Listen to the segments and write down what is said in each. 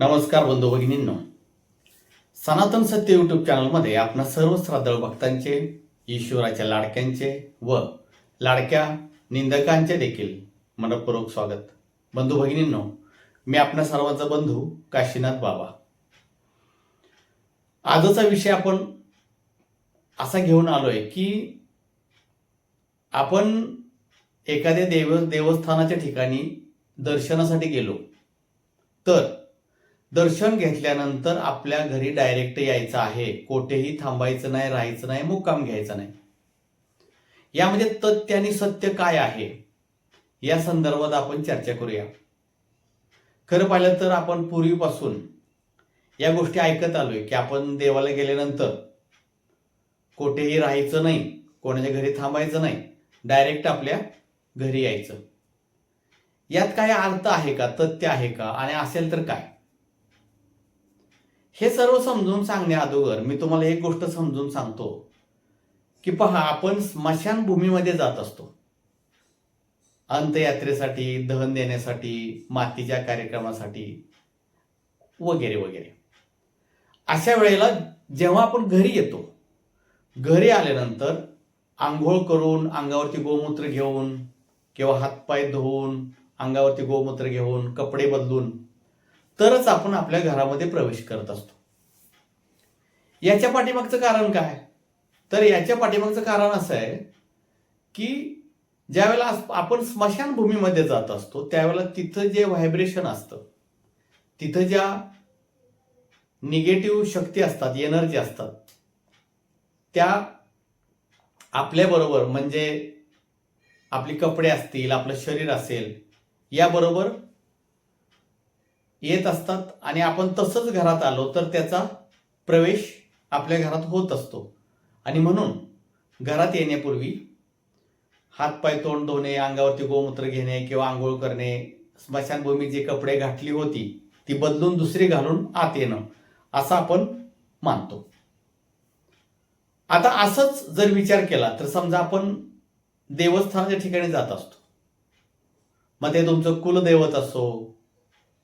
नमस्कार बंधू भगिनींनो. सनातन सत्य यूट्यूब चॅनलमध्ये आपणा सर्व श्रद्धाळू भक्तांचे ईश्वराच्या लाडक्यांचे व लाडक्या निंदकांचे देखील मनपूर्वक स्वागत. बंधू भगिनींनो मी आपल्या सर्वांचा बंधू काशीनाथ बाबा. आजचा विषय आपण असा घेऊन आलोय की आपण एखाद्या देव देवस्थानाच्या ठिकाणी दर्शनासाठी गेलो तर दर्शन घेतल्यानंतर आपल्या घरी डायरेक्ट यायचं आहे. कोठेही थांबायचं नाही राहायचं नाही मुक्काम घ्यायचा नाही. यामध्ये म्हणजे तथ्य आणि सत्य काय आहे? या संदर्भात आपण चर्चा करूया. खरं पाहिलं तर आपण पूर्वीपासून या गोष्टी ऐकत आलोय की आपण देवाला गेल्यानंतर कोठेही राहायचं नाही कोणाच्या घरी थांबायचं नाही डायरेक्ट आपल्या घरी यायचं. यात काय अर्थ आहे का तथ्य आहे का आणि असेल तर काय? हे सर्व समजून सांगण्या अगोदर मी तुम्हाला एक गोष्ट समजून सांगतो की पहा आपण स्मशानभूमीमध्ये जात असतो. अंत्ययात्रेसाठी दहन देण्यासाठी मातीच्या कार्यक्रमासाठी वगैरे वगैरे. अशा वेळेला जेव्हा आपण घरी येतो घरी आल्यानंतर आंघोळ करून अंगावरती गोमूत्र घेऊन किंवा हातपाय धुवून अंगावरती गोमूत्र घेऊन कपडे बदलून तरच आपण आपल्या घरामध्ये प्रवेश करत असतो. याच्या पाठीमागचं कारण काय? तर याच्या पाठीमागचं कारण असं आहे की ज्यावेळेला आपण स्मशानभूमीमध्ये जात असतो त्यावेळेला तिथं जे व्हायब्रेशन असतं तिथं ज्या निगेटिव्ह शक्ती असतात एनर्जी असतात त्या आपल्याबरोबर म्हणजे आपले कपडे असतील आपलं शरीर असेल याबरोबर येत असतात आणि आपण तसंच घरात आलो तर त्याचा प्रवेश आपल्या घरात होत असतो. आणि म्हणून घरात येण्यापूर्वी हातपाय तोंड धुणे अंगावरती गोमूत्र घेणे किंवा आंघोळ करणे स्मशानभूमी जे कपडे घातली होती ती बदलून दुसरी घालून आत येणं असं आपण मानतो. आता असंच जर विचार केला तर समजा आपण देवस्थानाच्या ठिकाणी जात असतो. मग ते तुमचं कुलदैवत असो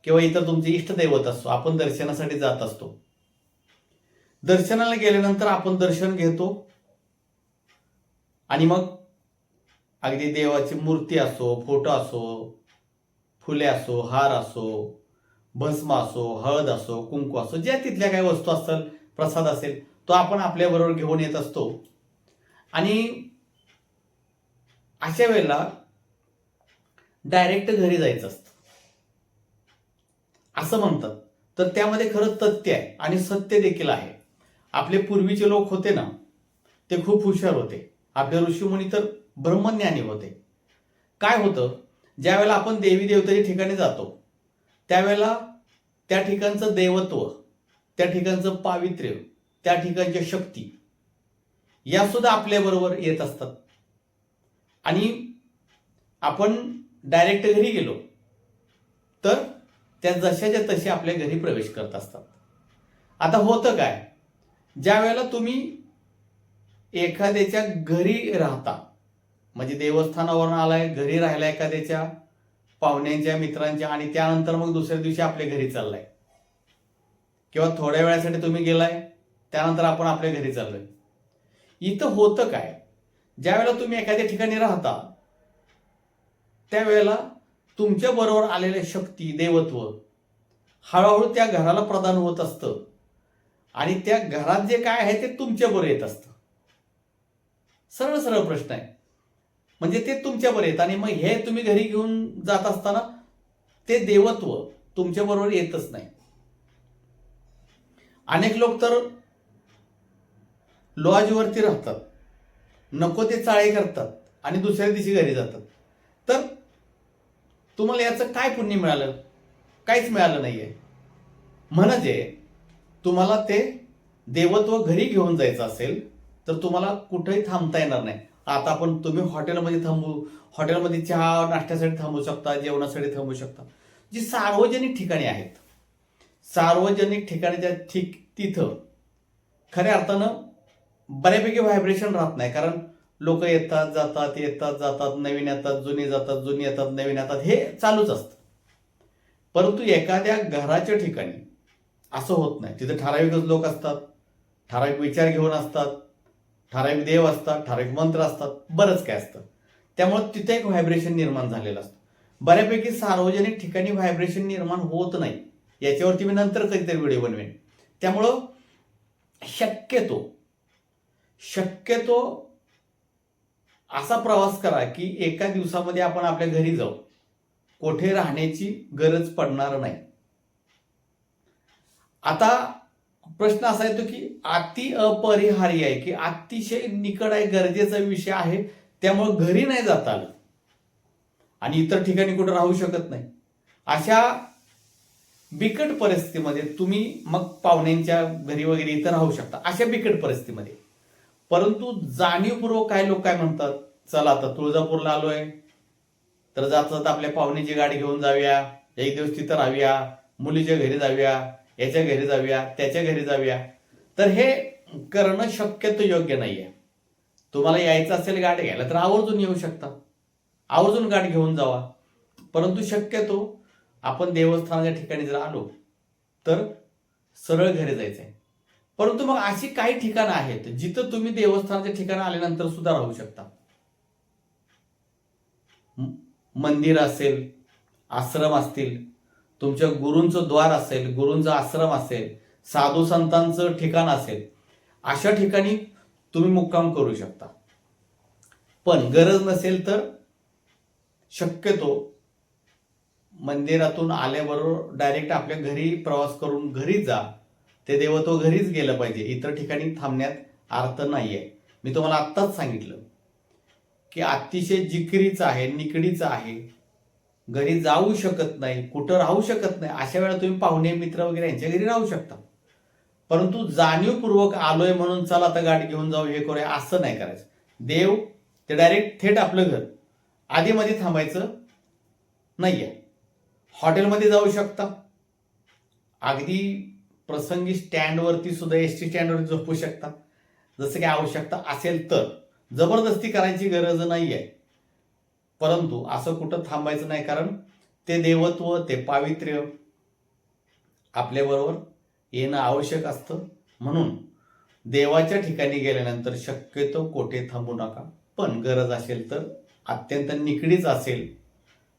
किंवा इतर तुमचे इष्टदैवत असो आपण दर्शनासाठी जात असतो. दर्शनाला गेल्यानंतर आपण दर्शन घेतो. आणि मग अगदी देवाची मूर्ती असो फोटो असो फुले असो हार असो भस्म असो हळद असो कुंकू असो ज्या तिथल्या काही वस्तू असतात प्रसाद असेल तो आपण आपल्याबरोबर घेऊन येत असतो. आणि अशा वेळेला डायरेक्ट घरी जायचं असतं. असं म्हणतात. तर त्यामध्ये खरं तथ्य आहे आणि सत्य देखील आहे. आपले पूर्वीचे लोक होते ना ते खूप हुशार होते. आपले ऋषीमुनी तर ब्रह्मज्ञानी होते. काय होतं? ज्यावेळेला आपण देवी देवतेच्या ठिकाणी जातो त्यावेळेला त्या ठिकाणचं देवत्व त्या ठिकाणचं पावित्र्य त्या ठिकाणच्या शक्ती या सुद्धा आपल्याबरोबर येत असतात. आणि आपण डायरेक्ट घरी गेलो तर त्या जशाच्या तसे आपल्या घरी प्रवेश करत असतात. आता होतं काय? ज्या वेळेला तुम्ही एखाद्याच्या घरी राहता म्हणजे देवस्थानावरून आलाय घरी राहिला एखाद्याच्या पाहुण्यांच्या मित्रांच्या आणि त्यानंतर मग दुसऱ्या दिवशी आपल्या घरी चाललाय. किंवा थोड्या वेळासाठी तुम्ही गेलाय त्यानंतर आपण आपल्या घरी चाललोय. इथं होतं काय? ज्या वेळेला तुम्ही एखाद्या ठिकाणी राहता त्यावेळेला तुमच्या बरोबर आलेल्या शक्ती देवत्व हळूहळू त्या घराला प्रदान होत असतं. आणि त्या घरात जे काय आहे ते तुमच्याबरोबर येत असतं. सरळ सरळ प्रश्न आहे. म्हणजे ते तुमच्याबरोबर येत आणि मग हे तुम्ही घरी घेऊन जात असताना ते देवत्व तुमच्याबरोबर येतच नाही. अनेक लोक तर लॉजवरती राहतात. नको ते चाळे करतात आणि दुसऱ्या दिवशी घरी जातात. तर तुम्हाला याचं काय पुण्य मिळालं? काहीच मिळालं नाहीये. म्हणजे तुम्हाला ते देवत्व घरी घेऊन जायचं असेल तर तुम्हाला कुठेही थांबता येणार नाही. आता आपण तुम्ही हॉटेलमध्ये थांबू हॉटेलमध्ये चहा नाश्त्यासाठी थांबू शकता जेवणासाठी थांबू शकता. जी सार्वजनिक ठिकाणी आहेत सार्वजनिक ठिकाणीच्या ठीक तिथं खऱ्या अर्थानं बऱ्यापैकी व्हायब्रेशन राहत नाही कारण लोक येतात जातात येतात जातात नवीन येतात जुनी जातात जुनी येतात नवीन येतात हे चालूच असतं. परंतु एखाद्या घराच्या ठिकाणी असं होत नाही. तिथे ठराविकच लोक असतात. ठराविक विचार घेऊन असतात. ठराविक देव असतात. ठराविक मंत्र असतात. बरंच काय असतं. त्यामुळे तिथे एक व्हायब्रेशन निर्माण झालेलं असतं. बऱ्यापैकी सार्वजनिक ठिकाणी व्हायब्रेशन निर्माण होत नाही. याच्यावरती मी नंतर कधीतरी व्हिडिओ बनवेन. त्यामुळं शक्यतो शक्यतो असा प्रवास करा की एका दिवसामध्ये आपण आपल्या घरी जाऊ. कोठे राहण्याची गरज पडणार नाही. आता प्रश्न असा येतो की अति अपरिहार्य आहे की अतिशय निकड आहे गरजेचा विषय आहे त्यामुळे घरी नाही जाता आलं. आणि इतर ठिकाणी कुठं राहू शकत नाही. अशा बिकट परिस्थितीमध्ये तुम्ही मग पाहुण्यांच्या घरी वगैरे इथं राहू शकता अशा बिकट परिस्थितीमध्ये. परंतु जाणीवपूर्वक काय लोक काय म्हणतात चला आता तुळजापूरला आलोय. तर जात जाता आपल्या पाहुण्याची गाडी घेऊन जाऊया. एक दिवस तिथं राहूया. मुलीच्या घरी जाऊया. याच्या घरी जाऊया त्याच्या घरी जाऊया. तर हे करणं शक्यतो योग्य नाहीये. तुम्हाला यायचं असेल गाठ घ्यायला तर आवर्जून येऊ शकता. आवर्जून गाठ घेऊन जावा. परंतु शक्यतो आपण देवस्थानाच्या ठिकाणी जर आलो तर सरळ घरी जायचंय. परंतु मग अशी काही ठिकाणं आहेत जिथं तुम्ही देवस्थानाच्या ठिकाणी आल्यानंतर सुद्धा राहू शकता. म- मंदिर असेल आश्रम असतील तुमच्या गुरूंचं द्वार असेल गुरूंचा आश्रम असेल साधू संतांचं ठिकाण असेल अशा ठिकाणी तुम्ही मुक्काम करू शकता. पण गरज नसेल तर शक्यतो मंदिरातून आल्याबरोबर डायरेक्ट आपल्या घरी प्रवास करून घरी जा. ते देवत्व घरीच गेलं पाहिजे. इतर ठिकाणी थांबण्यात अर्थ नाही आहे मी तुम्हाला आत्ताच सांगितलं की अतिशय जिकिरीचं आहे निकडीचं आहे. घरी जाऊ शकत नाही कुठं राहू शकत नाही अशा वेळा तुम्ही पाहुणे मित्र वगैरे यांच्या घरी राहू शकता. परंतु जाणीवपूर्वक आलोय म्हणून चला आता गाडी घेऊन जाऊ हे करूया असं नाही करायचं. देव ते डायरेक्ट थेट आपलं घर. आधीमध्ये थांबायचं नाहीये. हॉटेलमध्ये जाऊ शकता. अगदी प्रसंगी स्टँडवरती सुद्धा एस टी स्टँडवरती झोपू शकता. जसं की आवश्यकता असेल तर. जबरदस्ती करायची गरज नाही आहे परंतु असं कुठं थांबायचं नाही कारण ते देवत्व ते पावित्र्य आपल्याबरोबर येणं आवश्यक असतं. म्हणून देवाच्या ठिकाणी गेल्यानंतर शक्यतो कोठे थांबू नका. पण गरज असेल तर अत्यंत निकडीच असेल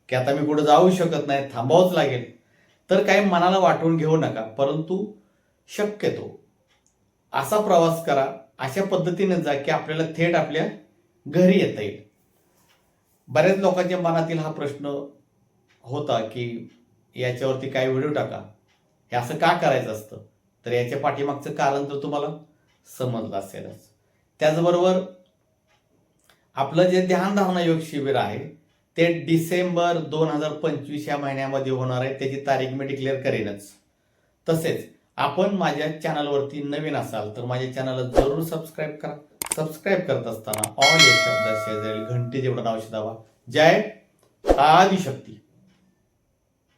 की आता मी कुठं जाऊ शकत नाही थांबावंच लागेल. तर काही मनाला वाटून घेऊ नका परंतु शक्यतो असा प्रवास करा अशा पद्धतीने जा की आपल्याला थेट आपल्या घरी येता येईल. बऱ्याच लोकांच्या मनातील हा प्रश्न होता की याच्यावरती काय व्हिडिओ टाका? हे असं का करायचं असतं? तर याच्या पाठीमागचं कारण तर तुम्हाला समजलं असेलच. त्याचबरोबर आपलं जे ध्यानधारणा योग शिबिर आहे ते डिसेंबर दोन हजार पंचवीस या महिन्यामध्ये होणार आहे. त्याची तारीख मी डिक्लेअर करेनच. तसेच आपण माझ्या चॅनलवरती नवीन असाल तर माझ्या चॅनलला जरूर सबस्क्राईब करा. सबस्क्राईब करत असताना ऑल या शब्दात शेजारी घंटी जेवढं नाव दावा जय आदिशक्ती.